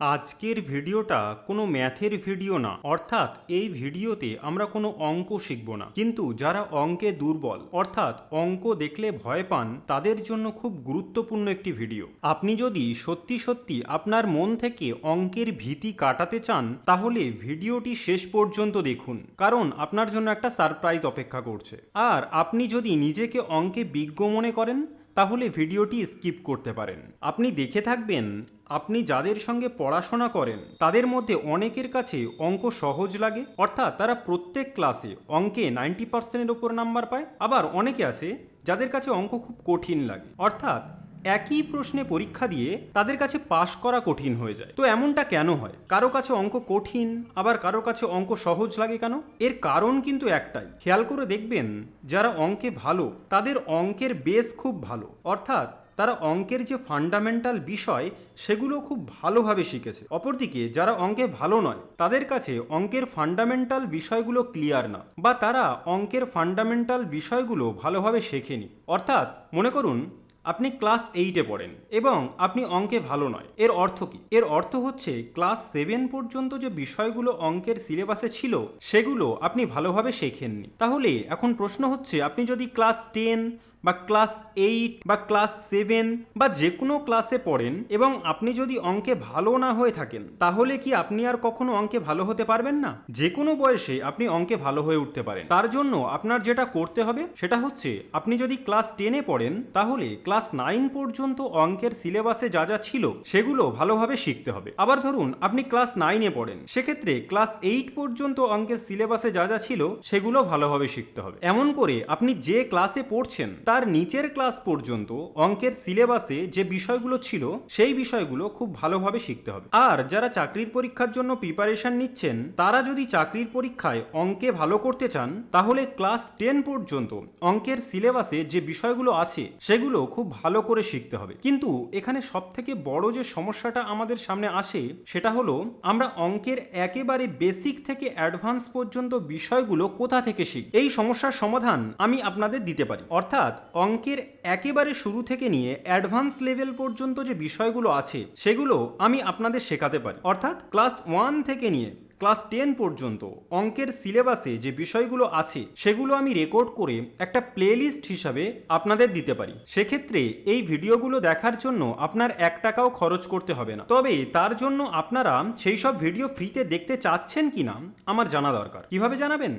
আজকের ভিডিওটা কোনো ম্যাথের ভিডিও না। অর্থাৎ এই ভিডিওতে আমরা কোনো অঙ্ক শিখব না। কিন্তু যারা অঙ্কে দুর্বল, অর্থাৎ অঙ্ক দেখলে ভয় পান, তাদের জন্য খুব গুরুত্বপূর্ণ একটি ভিডিও। আপনি যদি সত্যি সত্যি আপনার মন থেকে অঙ্কের ভীতি কাটাতে চান, তাহলে ভিডিওটি শেষ পর্যন্ত দেখুন। কারণ আপনার জন্য একটা সারপ্রাইজ অপেক্ষা করছে। আর আপনি যদি নিজেকে অঙ্কে বিজ্ঞ মনে করেন তাহলে ভিডিওটি স্কিপ করতে পারেন। আপনি দেখে থাকবেন, আপনি যাদের সঙ্গে পড়াশোনা করেন, তাদের মধ্যে অনেকের কাছে অঙ্ক সহজ লাগে। অর্থাৎ তারা প্রত্যেক ক্লাসে অঙ্কে নাইনটি পার্সেন্টের ওপর নাম্বার পায়। আবার অনেকে আছে, যাদের কাছে অঙ্ক খুব কঠিন লাগে। অর্থাৎ একই প্রশ্নে পরীক্ষা দিয়ে তাদের কাছে পাশ করা কঠিন হয়ে যায়। তো এমনটা কেন হয়? কারও কাছে অঙ্ক কঠিন, আবার কারও কাছে অঙ্ক সহজ লাগে কেন? এর কারণ কিন্তু একটাই। খেয়াল করে দেখবেন, যারা অঙ্কে ভালো, তাদের অঙ্কের বেস খুব ভালো। অর্থাৎ তারা অঙ্কের যে ফান্ডামেন্টাল বিষয়, সেগুলো খুব ভালোভাবে শিখেছে। অপরদিকে, যারা অঙ্কে ভালো নয়, তাদের কাছে অঙ্কের ফান্ডামেন্টাল বিষয়গুলো ক্লিয়ার না, বা তারা অঙ্কের ফান্ডামেন্টাল বিষয়গুলো ভালোভাবে শেখেনি। অর্থাৎ, মনে করুন আপনি ক্লাস এইটে পড়েন এবং আপনি অঙ্কে ভালো নয়। এর অর্থ কি? এর অর্থ হচ্ছে ক্লাস সেভেন পর্যন্ত যে বিষয়গুলো অঙ্কের সিলেবাসে ছিল, সেগুলো আপনি ভালোভাবে শেখেননি। তাহলে এখন প্রশ্ন হচ্ছে, আপনি যদি ক্লাস টেন বা ক্লাস এইট বা ক্লাস সেভেন বা যে কোনো ক্লাসে পড়েন এবং আপনি যদি অঙ্কে ভালো না হয়ে থাকেন, তাহলে কি আপনি আর কখনো অঙ্কে ভালো হতে পারবেন না? যে কোনো বয়সে আপনি অঙ্কে ভালো হয়ে উঠতে পারেন। তার জন্য আপনার যেটা করতে হবে, সেটা হচ্ছে আপনি যদি ক্লাস টেনে পড়েন, তাহলে ক্লাস নাইন পর্যন্ত অঙ্কের সিলেবাসে যা যা ছিল, সেগুলো ভালোভাবে শিখতে হবে। আবার ধরুন, আপনি ক্লাস নাইনে পড়েন, সেক্ষেত্রে ক্লাস এইট পর্যন্ত অঙ্কের সিলেবাসে যা যা ছিল, সেগুলো ভালোভাবে শিখতে হবে। এমন করে আপনি যে ক্লাসে পড়ছেন তার নিচের ক্লাস পর্যন্ত অঙ্কের সিলেবাসে যে বিষয়গুলো ছিল, সেই বিষয়গুলো খুব ভালোভাবে শিখতে হবে। আর যারা চাকরির পরীক্ষার জন্য প্রিপারেশন নিচ্ছেন, তারা যদি চাকরির পরীক্ষায় অঙ্কে ভালো করতে চান, তাহলে ক্লাস টেন পর্যন্ত অঙ্কের সিলেবাসে যে বিষয়গুলো আছে, সেগুলো খুব ভালো করে শিখতে হবে। কিন্তু এখানে সব থেকে বড় যে সমস্যাটা আমাদের সামনে আসে, সেটা হলো আমরা অঙ্কের একেবারে বেসিক থেকে অ্যাডভান্স পর্যন্ত বিষয়গুলো কোথা থেকে শিখ এই সমস্যার সমাধান আমি আপনাদের দিতে পারি। অর্থাৎ অঙ্কের একেবারে শুরু থেকে নিয়ে অ্যাডভান্স লেভেল পর্যন্ত যে বিষয়গুলো আছে, সেগুলো আমি আপনাদের শেখাতে পারি। অর্থাৎ ক্লাস ওয়ান থেকে নিয়ে ক্লাস টেন পর্যন্ত অঙ্কের সিলেবাসে যে বিষয়গুলো আছে, সেগুলো আমি রেকর্ড করে একটা প্লেলিস্ট হিসাবে আপনাদের দিতে পারি। সেক্ষেত্রে এই ভিডিওগুলো দেখার জন্য আপনার এক টাকাও খরচ করতে হবে না। তবে তার জন্য আপনারা সেই সব ভিডিও ফ্রিতে দেখতে চাচ্ছেন কি না আমার জানা দরকার। কীভাবে জানাবেন?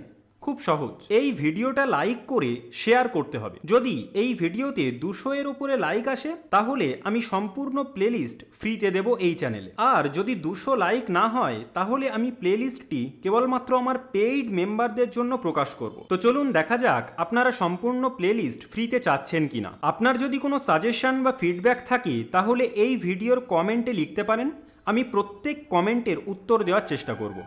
খুব সহজ। এই ভিডিওটা লাইক করে শেয়ার করতে হবে। যদি এই ভিডিওতে দুশো এর উপরে লাইক আসে, তাহলে আমি সম্পূর্ণ প্লেলিস্ট ফ্রিতে দেব এই চ্যানেলে আর যদি দুশো লাইক না হয়, তাহলে আমি প্লেলিস্টটি কেবলমাত্র আমার পেইড মেম্বারদের জন্য প্রকাশ করব। তো চলুন দেখা যাক আপনারা সম্পূর্ণ প্লেলিস্ট ফ্রিতে চাচ্ছেন কিনা। আপনার যদি কোনো সাজেশন বা ফিডব্যাক থাকে, তাহলে এই ভিডিওর কমেন্টে লিখতে পারেন। আমি প্রত্যেক কমেন্টের উত্তর দেওয়ার চেষ্টা করব।